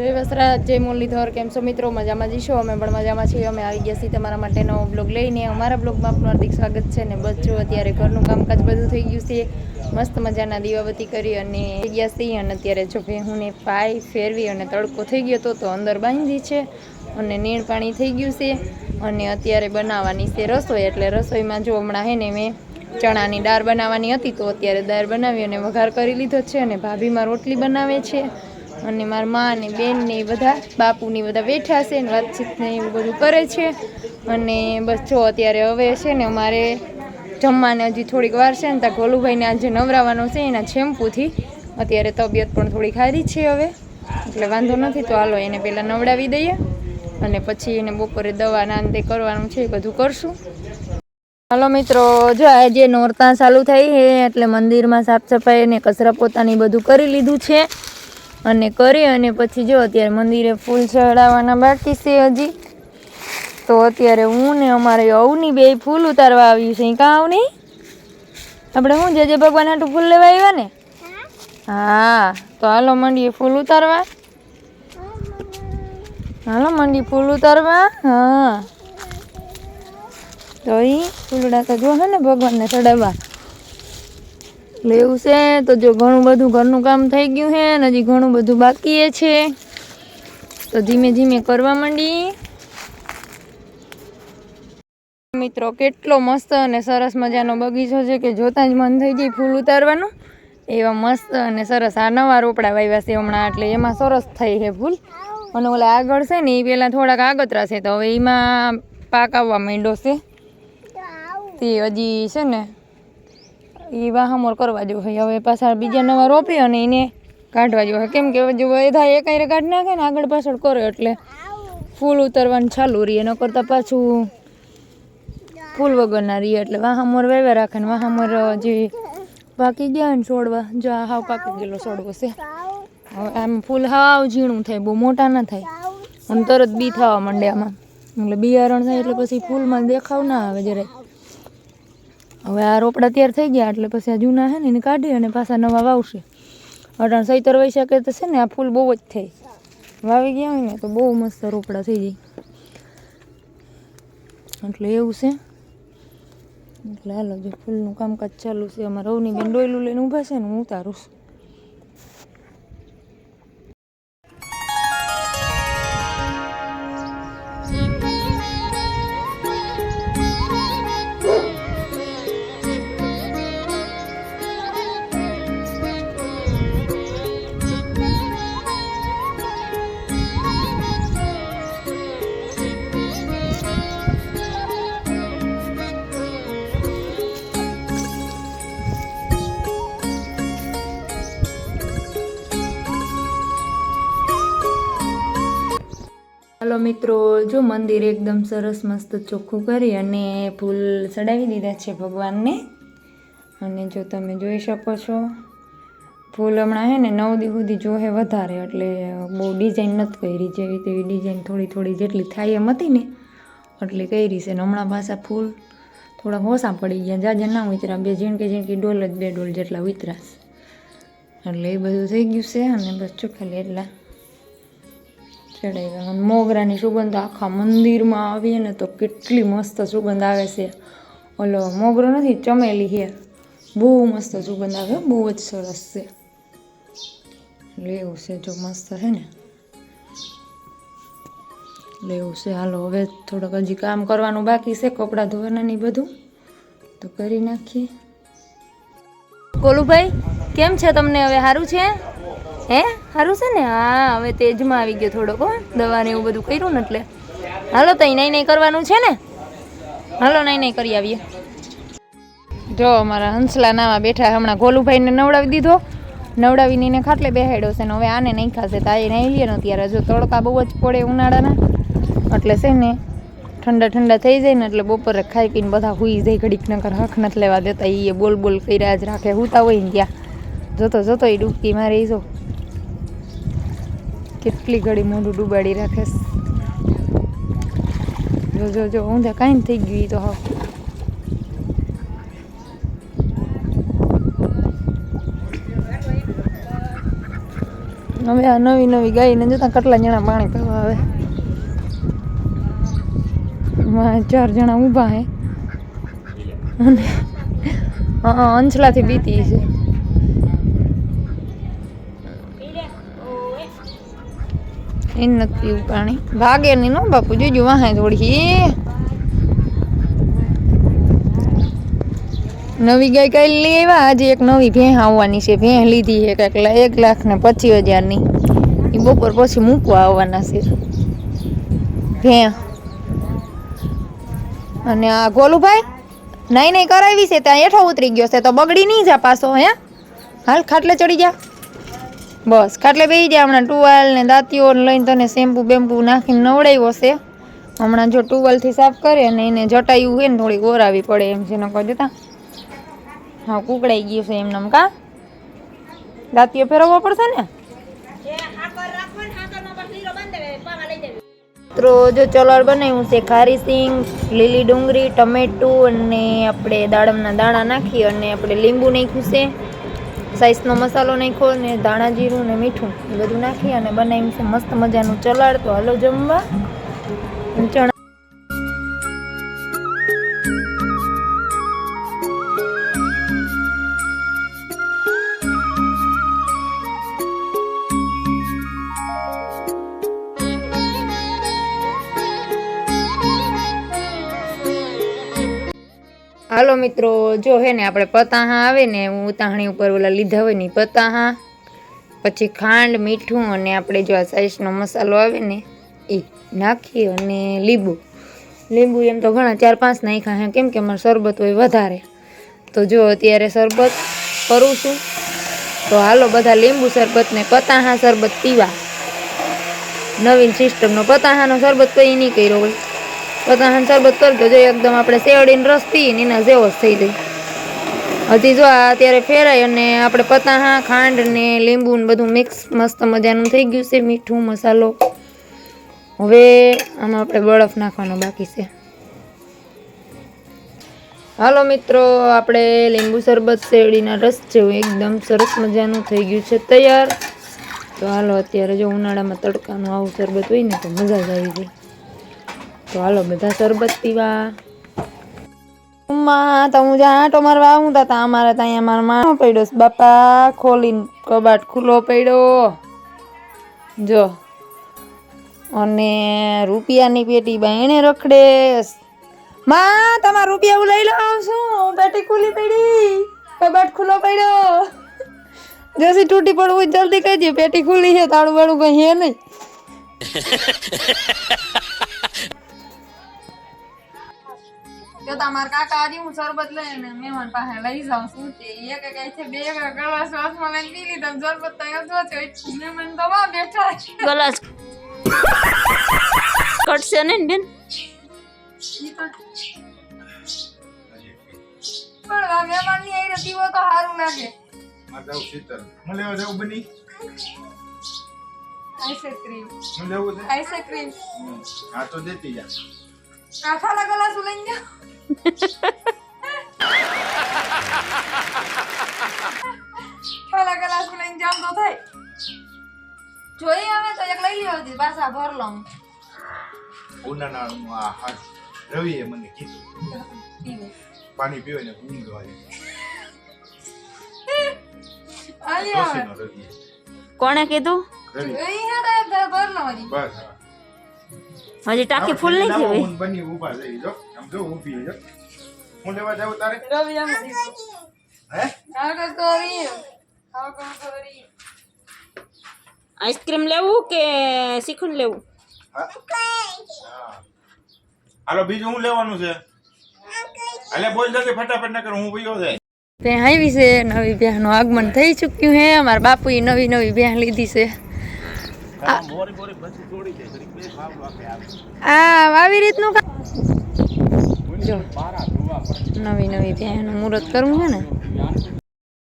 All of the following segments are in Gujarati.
જય વસરાજ જય મુરલીધર કેમ છો મિત્રો મજામાં જઈશું અમે પણ મજામાં છીએ. અમે આવી ગયા છીએ તમારા માટે નવો બ્લોગ લઈને. અમારા બ્લોગમાં આપનું હાર્દિક સ્વાગત છે ને જો અત્યારે ઘરનું કામકાજ બધું થઈ ગયું છે. મસ્ત મજાના દીવાબત્તી કરી અને ગયા છીએ અને અત્યારે જો ભેહુંને પાઈ ફેરવી અને તડકો થઈ ગયો હતો તો અંદર બાંધી છે અને નીણ પાણી થઈ ગયું છે અને અત્યારે બનાવવાની છે રસોઈ. એટલે રસોઈમાં જો હમણાં હે ને મેં ચણાની દાળ બનાવવાની હતી તો અત્યારે દાળ બનાવી અને વઘાર કરી લીધો છે અને ભાભીમાં રોટલી બનાવે છે. અને મારા મા અને બેન ને એ બધા બાપુની બધા બેઠા છે ને વાતચીત ને એવું બધું કરે છે. અને બસ જો અત્યારે હવે છે ને અમારે જમવાને હજી થોડીક વાર છે ને, ત્યાં ગોલુભાઈને આજે નવરાવાનો છે એના શેમ્પૂથી. અત્યારે તબિયત પણ થોડી ખારી છે હવે, એટલે વાંધો નથી તો હાલો એને પહેલાં નવડાવી દઈએ અને પછી એને બપોરે દવા અંતે કરવાનું છે એ બધું કરશું. હાલો મિત્રો, જો આજે નોરતા ચાલુ થઈ છે, એટલે મંદિરમાં સાફ સફાઈ અને કચરા પોતાની બધું કરી લીધું છે. અને કરી અને પછી જો અત્યારે મંદિરે ફૂલ ચડાવવાના બાકી છે હજી. તો અત્યારે હું ને અમારે અવની બે ફૂલ ઉતારવા આવ્યું છે. કાં અવની આપણે શું જે જે ભગવાન હાટું ફૂલ લેવા આવ્યા ને? હા, તો હાલો મંડીએ ફૂલ ઉતારવા. હાલો મંડી ફૂલ ઉતારવા. હા. તો એ ફૂલડા તો જો હે ને ભગવાનને ચડાવવા. લેવું છે, તો જો ઘણું બધું ઘરનું કામ થઈ ગયું છે અને હજી ઘણું બધું બાકી છે. તો ધીમે ધીમે કરવા માંડી. મિત્રો, કેટલો મસ્ત અને સરસ મજાનો બગીચો છે કે જોતાં જ મન થઈ જાય ફૂલ ઉતારવાનું. એવા મસ્ત અને સરસ આ નવા રોપડા વાવ્યા છે હમણાં, એટલે એમાં સરસ થઈ છે ફૂલ. અને ઓલા આગળ છે ને એ પહેલાં થોડાક આગતરા છે, તો હવે એમાં પાક આવવા માંડ્યો છે. તે હજી છે ને એ વાહામોર કરવા જો હોય હવે પાછા બીજા નવા રોપી અને એને કાઢવા જો કેમ કે જો બધા એક આયરે કાઢી નાખે ને આગળ પાછળ કરે એટલે ફૂલ ઉતરવાનું ચાલુ રહીએ ન કરતાં પાછું ફૂલ વગરના રહીએ એટલે વાહમોર વેવા રાખે ને વાહમોર જે પાકી ગયા ને છોડવા, જો આ હાવ પાકી ગયેલો છોડવો છે. હવે આમ ફૂલ હાવ ઝીણું થાય, બહુ મોટા ના થાય. અને તરત બી થવા માંડે આમાં. એટલે બિયારણ થાય એટલે પછી ફૂલમાં દેખાવ ના આવે જરાય. હવે આ રોપડા તૈયાર થઈ ગયા, એટલે પછી આ જૂના છે ને એને કાઢી અને પાછા નવા વાવશે. અઢાર સૈતર વહી શકે તો છે ને આ ફૂલ બહુ જ થાય વાવી ગયા હોય ને તો બહુ મસ્ત રોપડા થઈ જાય. એટલે એવું છે. એટલે હાલો, જો ફૂલનું કામકાજ ચાલુ છે, અમારા રવની બેન ડોયલું લઈને ઊભા છે ને હું ઉતારું છું. મિત્રો, જો મંદિર એકદમ સરસ મસ્ત ચોખ્ખું કરી અને ફૂલ ચડાવી દીધા છે ભગવાનને. અને જો તમે જોઈ શકો છો, ફૂલ હમણાં હે ને નવ દી સુધી જોહે વધારે, એટલે બહુ ડિઝાઇન નથી કરી જેવી તેવી ડિઝાઇન થોડી થોડી જેટલી થાય એમ હતી ને, એટલે કરી છે. ને હમણાં પાછા ફૂલ થોડા હોસા પડી ગયા. જાજા ના ઉતરા બે ઝીણકી ઝીણકી ડોલ જ બે ડોલ જેટલા ઉતરાશ એટલે એ બધું થઈ ગયું છે અને બસ ચોખ્ખાલી એટલા. ચડાવ્યા અને મોગરાની સુગંધ આખા મંદિરમાં આવીએ ને તો કેટલી મસ્ત સુગંધ આવે છે. ઓલો મોગરો નથી, ચમેલી છે. બહુ મસ્ત સુગંધ આવે, બહુ જ સરસ છે. લેવું છે જો મસ્ત છે ને. લેવું છે, હાલો હવે થોડુંક હજી કામ કરવાનું બાકી છે, કપડાં ધોવાના ને બધું. તો કરી નાખીએ. કોલુભાઈ કેમ છે તમને? હવે સારું છે? હે? સારું છે ને? હા, હવે તેજમાં આવી ગયો થોડોક દવા ને એવું બધું કર્યું ને એટલે. હાલો તો નહીં નહીં કરવાનું છે ને? હાલો નહીં નહીં કરી આવીએ. જો, અમારા હંસલા નાવા બેઠા હમણાં ગોલુભાઈને નવડાવી દીધો. નવડાવીને એને ખાટલે બેહાડ્યો છે ને હવે આને નહીં ખાશે, તો આ નહીં લઈએ ને અત્યારે. જો તડકા બહુ જ પડે ઉનાળાના. એટલે છે ને, ઠંડા ઠંડા થઈ જાય ને એટલે બપોરે ખાઈ પીને બધા હુઈ જાય. ઘડીક નકર હક નથી લેવા દેતા. એ બોલ બોલ કર્યા જ રાખે. હુતા હોય ને ત્યાં. જોતો જોતો એ ડૂબકી મારે જો. કેટલી ઘડી મોઢું ડૂબાડી રાખે. જો જો જો, ઊંધા કાંઈ થઈ ગયું તો હા હવે આ નવી નવી ગાયને જોતા કેટલા જણા પાણી પીવા આવે. ચાર જણા ઊભા હે. અને હા અંચલાથી બીતી છે. એ નથી પીવું પાણી ભાગે નહીં નો બાપુ. જોજો વાહે થોડી નવી ગાય કઈ લઈ આવ્યા. આજે એક નવી ભેં આવવાની છે. ભેં લીધી છે કાંઈક એક લાખ ને પચીસ હજારની એ બપોર પછી મૂકવા આવવાના છે. ભેં અને આ ગોલુભાઈ નહીં નહીં કરાવી છે. ત્યાં હેઠો ઉતરી ગયો છે. તો બગડી નહીં જા પાછો, હે? હાલ ખાટલે ચડી જા. બસ. ખાટલે બેસી જાય હમણાં ટુવાલ ને દાંતીઓ લઈને તને શેમ્પુ બેમ્પુ નાખીને નવડાવ્યો છે. હમણાં જો ટુવાલથી સાફ કરે ને એને જટાયું હોય ને થોડી ગોરાવી પડે એમ છે. નકો જતા. હા, કુકડાઈ ગયું છે એમને કા? દાંતીઓ ફેરવવો પડશે ને? મિત્રો, જો ચલર બનાવ્યું છે, ખારી સિંગ, લીલી ડુંગળી, ટમેટું અને આપણે દાડમના દાણા નાખી અને આપણે લીંબુ નાખ્યું છે. સાઈઝનો મસાલો નાખ્યો ને ધાણા જીરું ને મીઠું એ બધું નાખી અને બનાવીને મસ્ત મજાનું ચલાડ. તો હાલો જમવા. ચણા હાલો મિત્રો, જો હે ને આપણે પતાહા આવે ને, હું ઉતાહણી ઉપર ઓલા લીધા હોય ને પતાહા. પછી ખાંડ, મીઠું અને આપણે જો આ સાઈઝનો મસાલો આવે ને એ નાખીએ અને લીંબુ. લીંબુ એમ તો ઘણા ચાર પાંચ નાખ્યા હે, કેમ કે મારે શરબત હોય વધારે. તો જો અત્યારે શરબત કરું છું. તો હાલો બધા લીંબુ શરબત ને પતાહા શરબત પીવા. નવીન સિસ્ટમનો પતાહાનો શરબત કંઈ નહીં કર્યો હોય. પતાહાનો શરબત કરતો જો એકદમ આપણે શેરડીનો રસ ને એના જેવો થઈ જાય. હજી જો આ અત્યારે ફેરાય અને આપણે પતાહા, ખાંડ ને લીંબુ ને બધું મિક્સ મસ્ત મજાનું થઈ ગયું છે, મીઠું, મસાલો. હવે આમાં આપણે બરફ નાખવાનો બાકી છે. હાલો મિત્રો, આપણે લીંબુ શરબત, શેરડીના રસ જેવું એકદમ સરસ મજાનું થઈ ગયું છે, તૈયાર. તો હાલો, અત્યારે જો ઉનાળામાં તડકાનું આવું શરબત હોય ને તો મજા જ આવી જાય. તો હાલો બધા શરબત પીવા. ઉમ્મા તો હું જ્યાં આંટો મારવા આવું તા તા અમારે ત્યાં અહીંયા મારો માણો પડ્યો બાપા ખોલીને કબાટ ખુલ્લો પડ્યો. જો અને રૂપિયાની પેટી બાયણે રખડે માં તમારા રૂપિયા હું લઈ લઉં છું. પેટી ખુલ્લી પડી. કબાટ ખુલ્લો પડ્યો. જેસી તૂટી પડવું જલ્દી જલ્દી કહેજે પેટી ખુલ્લી છે તાળું વાળું કઈ હે નહીં. જો તમારા કાકા આજે હું શરબત લઈને મહેમાન પાસે લઈ જાઉં શું તે એક એક છે બે એક ગ્લાસ વાસમાં લઈને પી લીધા શરબત તો જો છે મહેમાન તો વા બેઠા છે. ગલાસ. કટશે ને બેન? પણ આ મહેમાનની આઈને પીવો તો સારું લાગે. માધવ શીતલ હું લેવા જાઉં બની? આઈસ્ક્રીમ હું લેવું છે? આઈસ્ક્રીમ હા તો દેતી જા. કાઠાના લગલા લઈને જાઓ ખાલા લઈને જામ તો થાય. જોઈ હવે તો એક લઈ લ્યો હતી પાછા ભર લઉં. ઉનાળાનું આ હાથ રવિએ મને કીધું. પાણી પીવે ને ઊંઘ આવે. આવે કોણે કીધું? રવિ ભર લઉં બસ. હજી ટાંકી ફૂલ નહીં થઈ હોય હું બની ઊભા થઈ જો. આમ જો ઊભી જો. હું લેવા જાઉં તારે? રવિ આમ હે? આગળ કરી આગળ કરી આઈસ્ક્રીમ લેવું કે શ્રીખંડ લેવું? હા. હા. હાલો બીજું હું લેવાનું છે? હાલે બોલ જલ્દી ફટાફટ નકર હું વયો જાય. તે આવી છે નવી ભેંસનું આગમન થઈ ચૂક્યું છે. અમારા બાપુએ નવી નવી ભેંસ લીધી છે. આ આવી. રીતનું જો. નવી નવી ત્યાં મુહૂર્ત કરવું છે ને?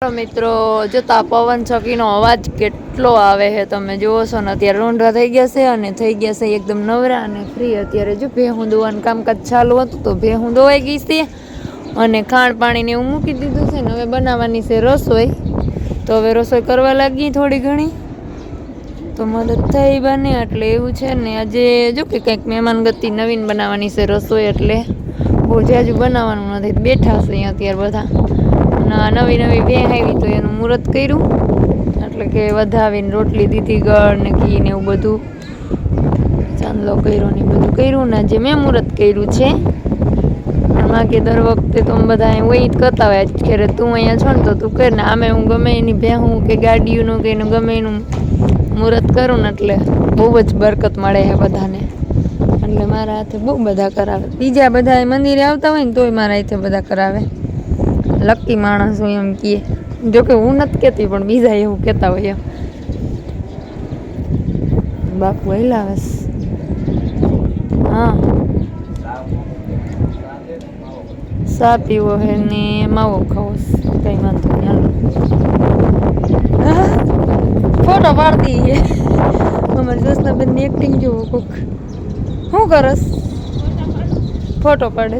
મિત્રો જોતા પવન ચકીનો અવાજ કેટલો આવે છે તમે જુઓ છો ને અત્યારે રોંઢા થઈ ગયા છે અને થઈ ગયા છે એકદમ નવરા અને ફ્રી અત્યારે જો ભેહું દોવાનું કામકાજ ચાલુ હતું તો ભેહું દોવાઈ ગઈ છે અને ખાંડ પાણીને એવું મૂકી દીધું છે ને હવે બનાવવાની છે રસોઈ. તો હવે રસોઈ કરવા લાગી થોડી ઘણી. તો મદદ થઈ બને એટલે એવું છે ને આજે જો કે કંઈક મહેમાન ગતિ નવીન બનાવવાની છે રસોઈ એટલે. બહુ જાજુ બનાવવાનું નથી. બેઠા છે અહીંયા અત્યારે બધા. અને નવી નવી ભેં આવી તો એનું મુહૂર્ત કર્યું. એટલે કે વધાવીને રોટલી દીધી, ગળ ને ઘી ને એવું બધું. ચાંદલો કર્યો ને બધું કર્યું ને આજે મેં મુહૂર્ત કર્યું છે. આમાં કે દર વખતે તો બધા હોય જ કરતા હોય. ખેરે તું અહીંયા છો ને તો તું કર ને. આમે હું ગમે એની ભેહું કે ગાડીઓનું કે એનું ગમે એનું મુહૂર્ત કરું ને એટલે બહુ જ બરકત મળે છે બધાને. એટલે મારા હાથે બહુ બધા કરાવે. બીજા બધા મંદિરે આવતા હોય ને તોય મારા હાથે બધા કરાવે. લકી માણસ હું એમ કહે જોકે હું નથી કહેતી, પણ બીજા એવું કહેતા હોય એમ. બાપુ વહેલા છે. હા. સા પીવો હે ને માવો ખાવો. કઈ વાંધો નહીં, હાલો. ફોટો પાડતી અમારી દોસ્તના બેનની એક્ટિંગ જોવો કોક. શું કરસ? ફોટો પાડે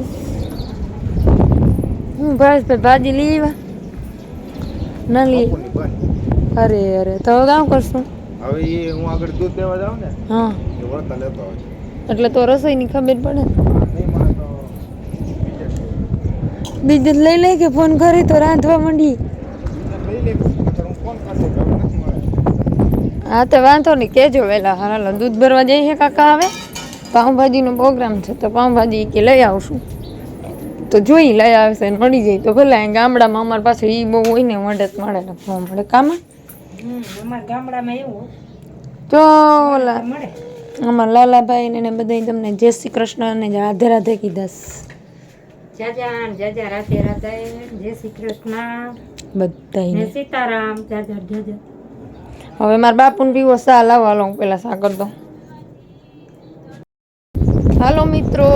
હું બસ ભાઈ ભાજી લઈ આવ્યા ના લી. અરે અરે તો હવે કામ કરશું. હવે એ હું આગળ દૂધ દેવા જાઉં ને હા. એ વળતા લેતો આવે એટલે તો રસોઈની ખબર પડે. બીજું લઈ લે કે ફોન કરી તો રાંધવા માંડી લઈ લે નહીંતર હું ફોન કરતો કે હવે નથી મળે હા તો વાંધો નહીં કેજો વહેલા હાલો દૂધ ભરવા જઈએ કાકા આવે પાઉંભાજીનો પ્રોગ્રામ છે તો પાઉંભાજી કે લઈ આવશું. તો જોઈ લઈ આવશે મળી જાય. તો ભલે ગામડામાં અમારી પાસે એ બહુ હોય ને મળે તો મળે ને ન મળે. કામાં? ગામડામાં એવું જો ઓલા અમારા લાલાભાઈ ને બધા તમને જય શ્રી કૃષ્ણ અને રાધે રાધે કીધા જાજા જાજા રાધે રાધે જય શ્રી કૃષ્ણ. બધા સીતારામ જાજા જાજા. હવે મારા બાપુને પીવો સા લાવો હાલો હું પેલા સાગર તો હાલો મિત્રો,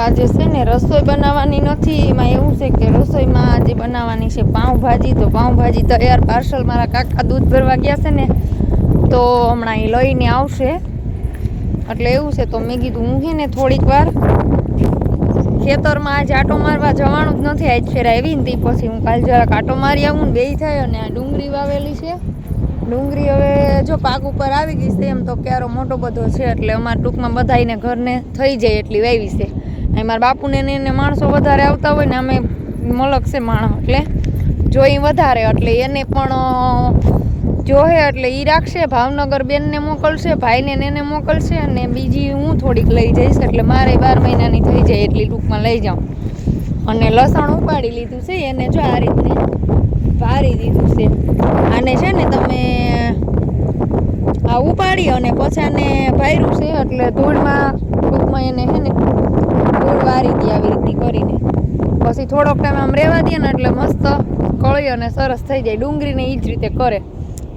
આજે છે ને રસોઈ બનાવવાની નથી. એમાં એવું છે કે રસોઈમાં આજે બનાવવાની છે પાઉંભાજી. તો પાઉંભાજી તૈયાર પાર્સલ મારા કાકા દૂધ ભરવા ગયા છે ને, તો હમણાં એ લઈને આવશે. એટલે એવું છે, તો મેં કીધું હું છે ને થોડીક વાર ખેતરમાં આજ આટો મારવા જવાનું જ નથી. આજ ફેરા એવી ને તે પછી હું કાલ જરાક આટો મારી આવું ને બે થાય અને આ ડુંગળી વાવેલી છે. ડુંગળી હવે જો પાક ઉપર આવી ગઈ છે, એમ તો ક્યારો મોટો બધો છે, એટલે અમારા ટૂંકમાં બધાને ઘરને થઈ જાય એટલી વાવી છે. અહીં મારા બાપુને એને માણસો વધારે આવતા હોય ને અમે મલક છે માણસ એટલે જોઈ વધારે, એટલે એને પણ જોહે એટલે એ રાખશે, ભાવનગર બેનને મોકલશે, ભાઈને એને મોકલશે, અને બીજી હું થોડીક લઈ જઈશ, એટલે મારે બાર મહિનાની થઈ જાય એટલી ટૂંકમાં લઈ જાઉં. અને લસણ ઉપાડી લીધું છે, એને જો આ રીતને ભારી દીધું છે ને તમે આ અને પછી આને ભાર્યું છે એટલે ધૂળમાં ટૂંકમાં એને છે ને ધૂળ વારી દે આવી રીતની કરીને. પછી થોડોક ટાઈમ આમ રહેવા દે ને એટલે મસ્ત કળી અને સરસ થઈ જાય. ડુંગળીને એ જ રીતે કરે.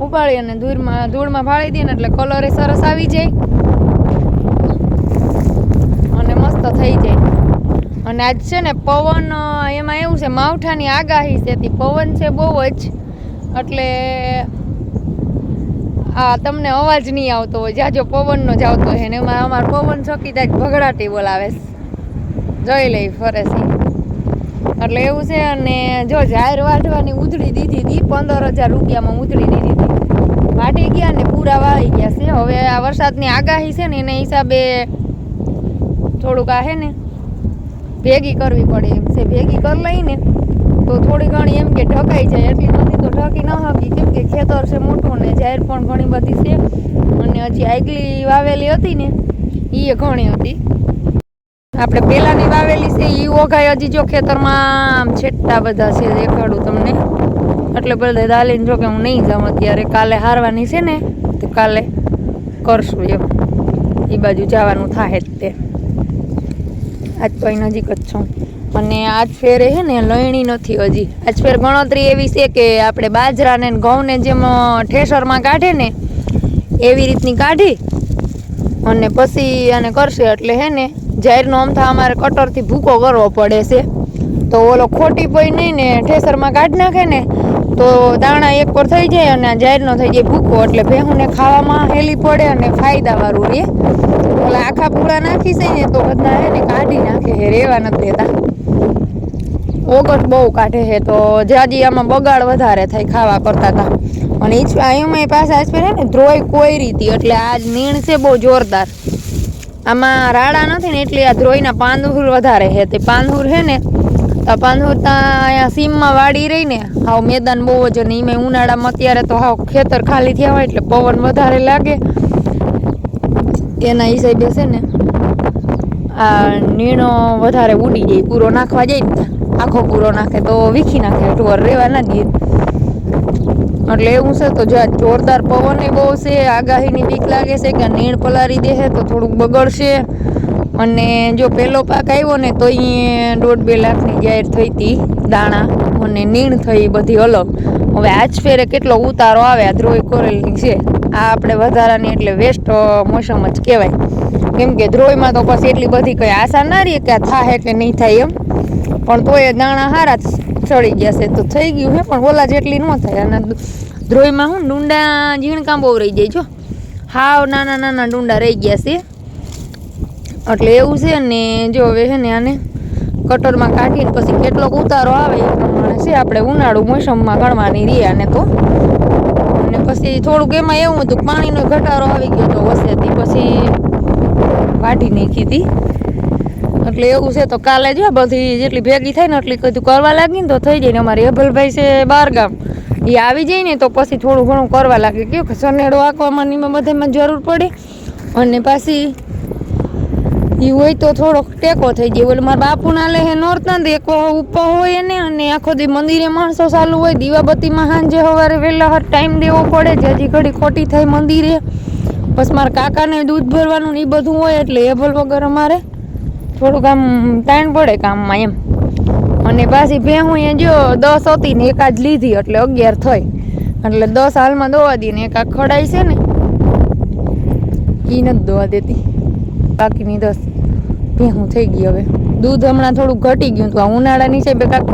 ઉપાડી અને ધૂળમાં ધૂળમાં ભાળી દે ને એટલે કલર એ સરસ આવી જાય. અને મસ્ત થઈ જાય. અને આજ છે ને પવન, એમાં એવું છે, માવઠાની આગાહી છે. પવન છે બહુ જ. એટલે આ તમને અવાજ નહીં આવતો હોય જાજો પવનનો જ આવતો હોય ને એમાં અમાર પવન ચોકીદાર ભગડાટી બોલાવે જોઈ લઈ ફરે છે એટલે એવું છે અને જો જાહેર વાઢવાની ઉધડી દીધી હતી પંદર હજાર રૂપિયામાં ઉધડી દીધી હતી વાટી ગયા ને પૂરા વાળી ગયા છે. હવે આ વરસાદની આગાહી છે ને એના હિસાબે થોડુંક આ હે ને ભેગી કરવી પડે એમ છે. ભેગી કરી લઈને તો થોડી ઘણી એમ કે ઢકાઈ જાય, એટલી તો ઢાંકી ન હકી કેમ કે ખેતર છે મોટું ને જાહેર પણ ઘણી બધી છે. અને હજી આગલી વાવેલી હતી ને એ ઘણી હતી. આપણે પેલાની વાવેલી છે એ ઓઘાય હજી જો ખેતરમાં આમ છેટ્ટા બધા છે, દેખાડું તમને. એટલે બધા દાલીને જો કે હું નહીં જાઉં અત્યારે, કાલે હારવાની છે ને, તો કાલે કરશું એમ. એ બાજુ જવાનું થાય જ તે. આજ તો અહીં નજીક જ છું. અને આજ ફેરે છે ને લણણી નથી હજી. આજ ફેર ગણતરી એવી છે કે આપણે બાજરાને ઘઉંને જેમ ઠેસરમાં કાઢે ને, એવી રીતની કાઢી અને પછી આને કરશે એટલે હે ને, જાહેરનો અમથા અમારે કટરથી ભૂકો કરવો પડે છે. તો ઓલો ખોટી પઈ નહીં ને, ઠેસરમાં કાઢી નાખે ને, તો દાણા એક પર થઈ જાય અને જાહેરનો થઈ જાય ભૂકો. એટલે ભેહુંને ખાવામાં હેલી પડે અને ફાયદાવાળું રહે. ઓલા આખા પૂળા નાખી છે ને, તો બધા હે ને કાઢી નાખે, હે, રેવા નથી દેતા. ઓગટ બહુ કાઢે છે, તો જાજી આમાં બગાડ વધારે થાય ખાવા કરતા હતા અને પાસે આજ છે ને ધ્રોય કોઈ રીતે એટલે આ નીણ છે બહુ જોરદાર. આમાં રાડા નથી ને એટલે આ ધ્રોયના પાંદુર વધારે છે, તે પાંદુર છે ને તો પાંદુર ત્યાં અહીંયા સીમમાં વાડી રહી ને, હાવ મેદાન બહુ જ અને એમાં ઉનાળામાં અત્યારે તો હાવ ખેતર ખાલી થયા હોય એટલે પવન વધારે લાગે. એના હિસાબે છે ને, આ નીણો વધારે ઉડી જાય, પૂરો નાખવા જાય ને આખો પૂરો નાખે તો વીખી નાખે ટુવર રહેવાના દે. એટલે એવું છે તો જો આ જોરદાર પવન બહુ છે, આગાહીની બીક લાગે છે કે નીણ પલારી દે તો થોડુંક બગડશે. અને જો પહેલો પાક આવ્યો ને તો અહીંયા દોઢ બે લાખની જાહેર થઈ હતી દાણા અને નીણ થઈ બધી અલગ. હવે આજ ફેરે કેટલો ઉતારો આવે, આ ધ્રોય કોરેલની છે. આ આપણે વધારાની એટલે વેસ્ટ મોસમ જ કહેવાય. કેમ કે ધ્રોયમાં તો પછી એટલી બધી કંઈ આશા ના રહી કે થાય કે નહીં થાય એમ. પણ તોય દાણા હારા ચડી ગયા છે. તો થઈ ગયું છે પણ ઓલા જેટલી ન થાય. અને ધ્રોઈમાં હું ડુંડા ઝીણકામ બહુ રહી જાય જો. હાવ નાના નાના ડુંડા રહી ગયા છે. એટલે એવું છે ને, જો હવે છે ને આને કટરમાં કાઢીને પછી કેટલોક ઉતારો આવે એ પ્રમાણે છે. આપણે ઉનાળુ મોસમમાં ગણવાની રહીએ આને તો. અને પછી થોડુંક એમાં એવું હતું પાણીનો ઘટાડો આવી ગયો તો વસેથી પછી વાઢી નાખી હતી. એટલે એવું છે તો કાલે જો બધી જેટલી ભેગી થાય ને એટલી કીધું કરવા લાગી ને તો થઈ જાય ને અમારે હેબલભાઈ છે બાર ગામ એ આવી જાય ને તો પછી થોડું ઘણું કરવા લાગે. કેવું કે સનેડો આંકવામાં ને બધામાં જરૂર પડે. અને પાછી એ હોય તો થોડોક ટેકો થઈ જાય. ઓલું મારા બાપુના લે હે નોરતા એક ઉપર હોય ને અને આખો દી મંદિરે માણસો ચાલુ હોય. દીવાબત્તીમાં સાંજે સવારે વહેલા હર ટાઈમ દેવો પડે. જે હજી ઘડી ખોટી થાય મંદિરે. બસ મારા કાકાને દૂધ ભરવાનું ને એ બધું હોય એટલે એભલ વગર અમારે થોડુંક આમ ટાઈમ પડે કામમાં એમ. અને પાછી ભેહું એ જો દસ હતી ને એકાદ લીધી એટલે અગિયાર થઈ. એટલે દસ હાલમાં દોવા દી ને એકાદ ખડાઈ છે ને એ નથી દોવા દેતી. બાકીની દસ ભેહું થઈ ગઈ હવે. દૂધ હમણાં થોડુંક ઘટી ગયું હતું. આ ઉનાળાની છે બે કાક.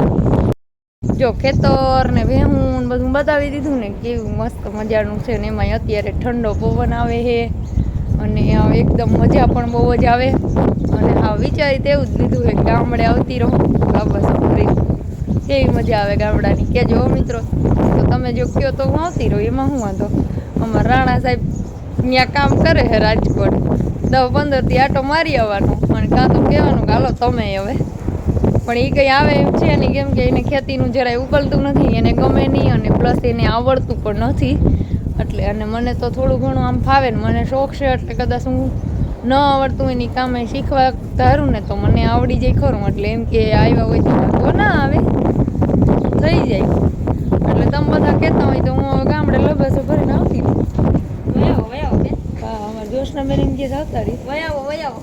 જો ખેતર ને ભેહું બધું બતાવી દીધું ને, કેવું મસ્ત મજાનું છે ને એમાં અત્યારે ઠંડો પવન આવે છે. અને એકદમ મજા પણ બહુ જ આવે. અને હા વિચારી તેવું જ લીધું છે ગામડે આવતી રહો. બસ સાંભળી કેવી મજા આવે ગામડાની. કે જો મિત્રો. તો તમે જો કયો તો હું આવતી રહું, એમાં હું વાંધો. અમારા રાણા સાહેબ ત્યાં કામ કરે છે રાજકોટ. દસ પંદરથી આટો મારી આવવાનો. અને કાં તો કહેવાનું કે, હાલો તમે હવે. પણ એ કંઈ આવે એમ છે નહીં, કેમ કે એને ખેતીનું જરાય ઉકલતું નથી. એને ગમે નહીં અને પ્લસ એને આવડતું પણ નથી. એટલે અને મને તો થોડું ઘણું આમ ફાવે ને મને શોખ છે, એટલે કદાચ હું ન આવડતું એની કામે શીખવા ધારું ને તો મને આવડી જાય ખરું. એટલે એમ કે આવ્યા હોય તો ના આવે. થઈ જાય. એટલે તમે બધા કહેતા હોય તો હું હવે ગામડે લબાસો ભરીને આવતી બેન હા અમારે જોશના બેન એમ કે આવતા રહી. વયાવો વયાવો.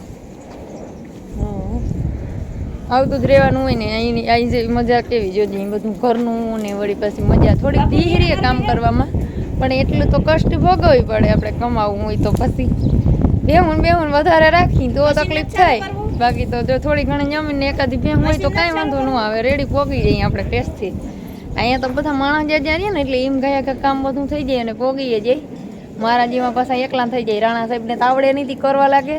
આવતું જ રહેવાનું હોય ને અહીંની અહીં જે મજા કેવી જોજે. એ બધું ઘરનું ને વળી પછી મજા થોડીક ધીરે કામ કરવામાં. પણ એટલું તો કષ્ટ ભોગવવી પડે. આપણે કમાવું હોય તો પછી. બેહું ને બેહું વધારે રાખી તો તકલીફ થાય. બાકી તો જો થોડી ઘણી જમીન એકાદી ભેહું હોય તો કાંઈ વાંધો ન આવે. રેડી પોગી જઈએ આપણે ટેસ્ટથી અહીંયા તો બધા માણસ જ્યાં જ્યાં ને એટલે એમ ગયા કે કામ બધું થઈ જાય અને પોગીએ જાય. મારા જેવા પાછા એકલા થઈ જાય. રાણા સાહેબને તો આવડે નહીં કરવા લાગે.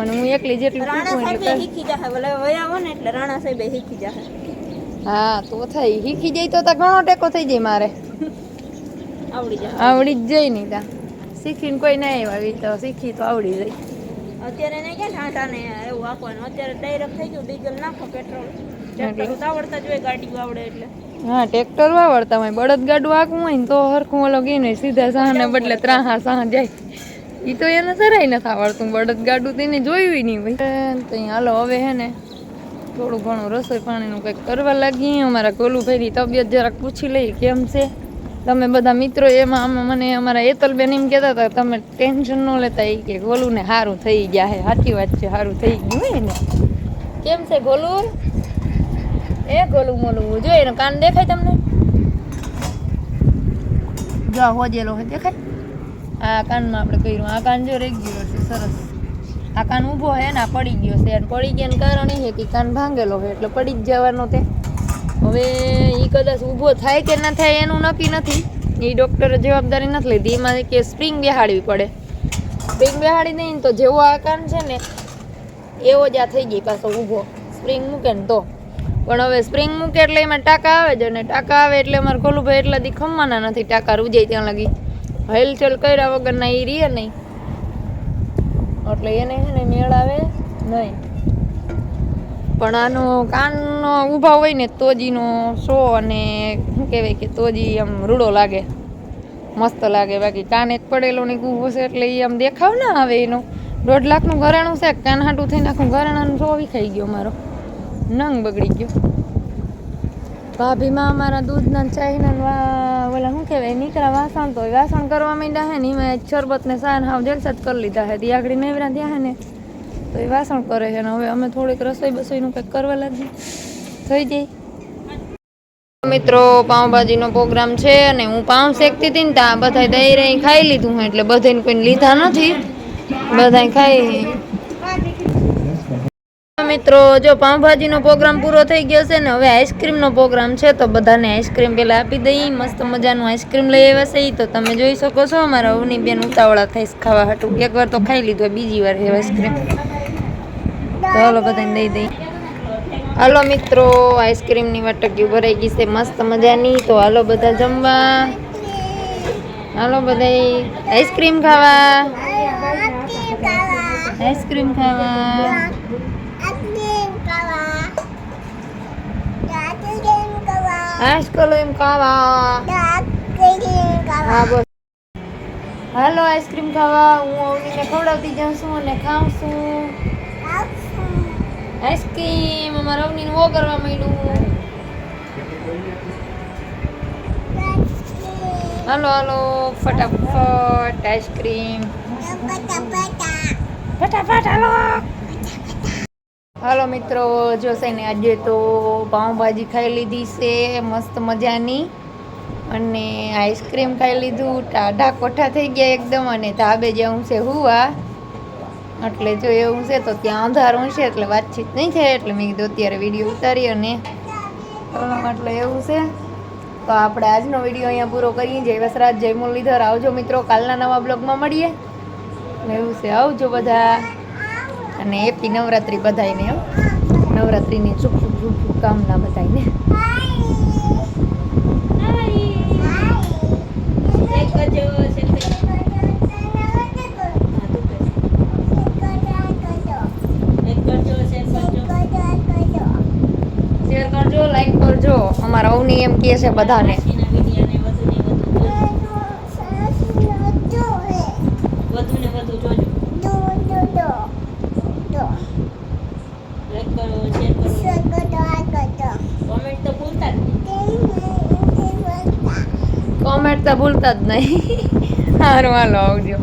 અને હું એકલી જેટલી રાણા સાહેબ. શીખી જાહે. ભલે વયાવો ને એટલે રાણા સાહેબ શીખી જાહે. હા તો થાય. શીખી જાય તો તા ઘણો ટેકો થઈ જાય મારે. આવડી જાય આવડી જ જાય નહીં તા. શીખીને કોઈ ના આવ્યા તો શીખી તો આવડી જાય. અત્યારે ને ક્યાં ઠાઠા ને એવું આપવાનું અત્યારે ડાયરેક્ટ થઈ ગયું ડીઝલ નાખો પેટ્રોલ ટ્રેક્ટર આવડતા જ હોય ગાડી આવડે એટલે. હા ટ્રેક્ટર વાવડતા હોય બળદ ગાડું આખું હોય ને તો હરખું ઓલો ગઈ ને સીધા સાહને બદલે ત્રાહા સાહ જાય. એ તો એને જરાય નથી આવડતું બળદ ગાડું તો જોયું નહીં ભાઈ તો હાલો હવે હે ને થોડું ઘણું રસોઈ પાણીનું કંઈક કરવા લાગીએ અમારા ગોલુભાઈની તબિયત જરાક પૂછી લઈએ કેમ છે? તમે બધા મિત્રો એમાં આમાં મને અમારા એતલબેન એમ કહેતા હતા તમે ટેન્શન ન લેતા. એ કે ગોલુને સારું થઈ ગયા હે સાચી વાત છે સારું થઈ ગયું હોય ને. કેમ છે ગોલુ? એ ગોલું મોલું જો એનો કાન દેખાય તમને? જો આ હોજેલો હોય દેખાય? આ કાનમાં આપણે કર્યું આ કાન જો રેગ્યુલર છે સરસ. આ કાન ઊભો હે ને આ પડી ગયો છે અને પડી ગયાનું કારણ એ છે કે કાન ભાંગેલો છે એટલે પડી જ જવાનો તે. હવે એ કદાચ ઊભો થાય કે ના થાય એનું નક્કી નથી. એ ડૉક્ટરે જવાબદારી નથી લીધી. એમાં કે સ્પ્રિંગ બેહાડવી પડે. સ્પ્રિંગ બેહાડી નહીં તો જેવો આકાર છે ને, એવો જ આ થઈ ગઈ પાછો ઊભો. સ્પ્રિંગ મૂકે ને તો. પણ હવે સ્પ્રિંગ મૂકે એટલે એમાં ટાંકા આવે જ અને ટાંકા આવે એટલે અમારે ખોલુભાઈ એટલા દી ખમવાના નથી. ટાંકા રૂજાય ત્યાં લગી. હલચલ કર્યા વગરના એ રીએ નહીં એટલે એને છે ને મેળ આવે નહીં પણ આનો કાનનો ઊભા હોય ને તોજીનો શો અને શું કહેવાય કે તોજી આમ રૂડો લાગે, મસ્ત લાગે. બાકી કાન એક પડેલો ને ઊભો છે એટલે એ આમ દેખાવ ના આવે એનો. દોઢ લાખનું ઘરેણું છે કાન હાટું થઈને આખું ઘરેણાનું શો વિખાઈ ગયો મારો. નંગ બગડી ગયો. ભાભીમાં અમારા દૂધના ને વા- ઓલા શું કહેવાય, નીકળ્યા વાસણ તો વાસણ કરવા માંડ્યા હે ને એમાં શરબત ને સાન હાવ જલસા જ કરી લીધા હે. તી આગળ નેવરા ત્યાં હે ને તો એ વાસણ કરે છે અને હવે અમે થોડીક રસોઈ બસોઈનું કંઈક કરવા લાગીએ. થઈ જાય. મિત્રો, પાઉંભાજીનો પ્રોગ્રામ છે અને હું પાઉં શેકતી હતી ને ત્યાં બધાય દહીં રહી ખાઈ લીધું એટલે બધાને કોઈને લીધા નથી. બધાય ખાઈ મિત્રો, જો પાઉંભાજીનો પ્રોગ્રામ પૂરો થઈ ગયો છે ને હવે આઈસ્ક્રીમનો પ્રોગ્રામ છે, તો બધાને આઈસ્ક્રીમ પહેલાં આપી દઈ મસ્ત મજાનું આઈસ્ક્રીમ લઈ આવ્યા છે તો તમે જોઈ શકો છો અમારા અવની બેન ઉતાવળા થઈશ ખાવા હાટું. એકવાર તો ખાઈ લીધું બીજી વાર આઈસ્ક્રીમ. હાલો બધાને દઈ દઈ. હાલો મિત્રો, આઈસ્ક્રીમની વાટકીઓ ભરાઈ ગઈ છે, મસ્ત મજાની. તો હાલો બધા જમવા. હાલો બધા આઈસ્ક્રીમ ખાવા. આઈસ્ક્રીમ ખાવા. આઈસ્ક્રીમ ખાવા. હા બસ હાલો આઈસ્ક્રીમ ખાવા. હું અવનીને ખવડાવતી જાઉં છું અને ખાઉં છું. આઈસ્ક્રીમ અમારા અવનીનું વો કરવા માંડ્યું હાલો હાલો ફટાફટ આઈસ્ક્રીમ ફટાફટ હાલો હલો મિત્રો, જો છે ને આજે તો પાઉંભાજી ખાઈ લીધી છે, મસ્ત મજાની. અને આઈસ્ક્રીમ ખાઈ લીધું, ટાઢા કોઠા થઈ ગયા એકદમ, અને ધાબે જેવું છે, હુવા. એટલે જો એવું છે તો ત્યાં અંધારું છે એટલે વાતચીત નહીં થાય એટલે મેં કીધું અત્યારે વીડિયો ઉતારી અને એટલે એવું છે. તો આપણે આજનો વીડિયો અહીંયા પૂરો કરીએ. જય વસરાજ જય મુરલીધર. આવજો મિત્રો કાલના નવા બ્લોગમાં મળીએ. એવું છે. આવજો બધા. અને હેપી નવરાત્રી બધાયને એમ નવરાત્રીની શુભ શુભ શુભ શુભકામના બધાયને. Thank જ છે તે. એક કરજો શેર કરજો શેર કરજો લાઈક કરજો. અમારા અવની એમ કહે છે બધાને. કોમેન્ટ તો ભૂલતા જ નહીં. સારું હાલો આવજો.